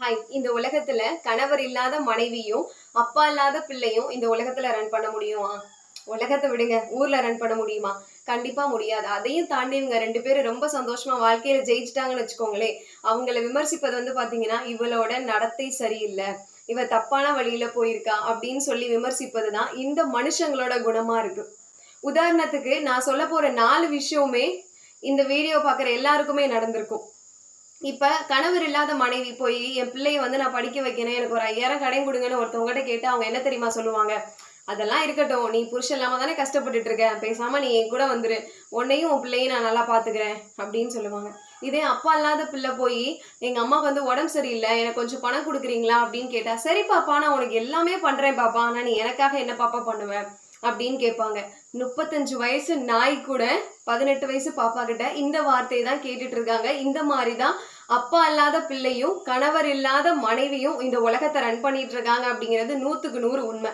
Hi இந்த உலகத்துல கணவர் இல்லாத மனைவியும் அப்பா இல்லாத பிள்ளையும் இந்த உலகத்துல ரன் பண்ண முடியுமா? உலகத்தை விடுங்க ஊர்ல ரன் பண்ண முடியுமா? கண்டிப்பா முடியாது. அதையும் தாண்டி இவங்க ரெண்டு பேரும் ரொம்ப சந்தோஷமா வாழ்க்கையில ஜெயிச்சிட்டாங்கன்னு வச்சுக்கோங்களேன். அவங்கள விமர்சிப்பது வந்து பாத்தீங்கன்னா இவளோட நடத்தை சரியில்லை. இவ தப்பான வழியில போயிருக்கா அப்படின்னு சொல்லி விமர்சிப்பது தான் இந்த மனுஷங்களோட குணமா இருக்கு. உதாரணத்துக்கு நான் சொல்ல போற நாலு விஷயமே இந்த வீடியோ பார்க்குற எல்லாருக்குமே நடந்திருக்கும். இப்ப கணவர் இல்லாத மனைவி போய் என் பிள்ளைய வந்து நான் படிக்க வைக்கணும் எனக்கு ஒரு ஐயாயிரம் கடன் கொடுங்கன்னு ஒருத்தவங்ககிட்ட கேட்டு அவங்க என்ன தெரியுமா சொல்லுவாங்க? அதெல்லாம் இருக்கட்டும். நீ புருஷன் இல்லாம தானே கஷ்டப்பட்டுட்டு இருக்க. பேசாம நீ என் கூட வந்துரு. உன்னையும் உன் பிள்ளையும் நான் நல்லா பாத்துக்கிறேன் அப்படின்னு சொல்லுவாங்க. இதே அப்பா இல்லாத பிள்ளை போய் எங்க அம்மா வந்து உடம்பு சரியில்லை. எனக்கு கொஞ்சம் பணம் கொடுக்குறீங்களா? அப்படின்னு கேட்டா சரி பாப்பா நான் உனக்கு எல்லாமே பண்றேன் பாப்பா. ஆனா நீ எனக்காக என்ன பாப்பா பண்ணுவேன் அப்படின்னு கேட்பாங்க. முப்பத்தஞ்சு வயசு நாய் கூட பதினெட்டு வயசு பாப்பா கிட்ட இந்த வார்த்தையை தான் கேட்டுட்டு இருக்காங்க. இந்த மாதிரி தான் அப்பா இல்லாத பிள்ளையும் கணவர் இல்லாத மனைவியும் இந்த உலகத்தை ரன் பண்ணிட்டு இருக்காங்க அப்படிங்கிறது நூத்துக்கு நூறு உண்மை.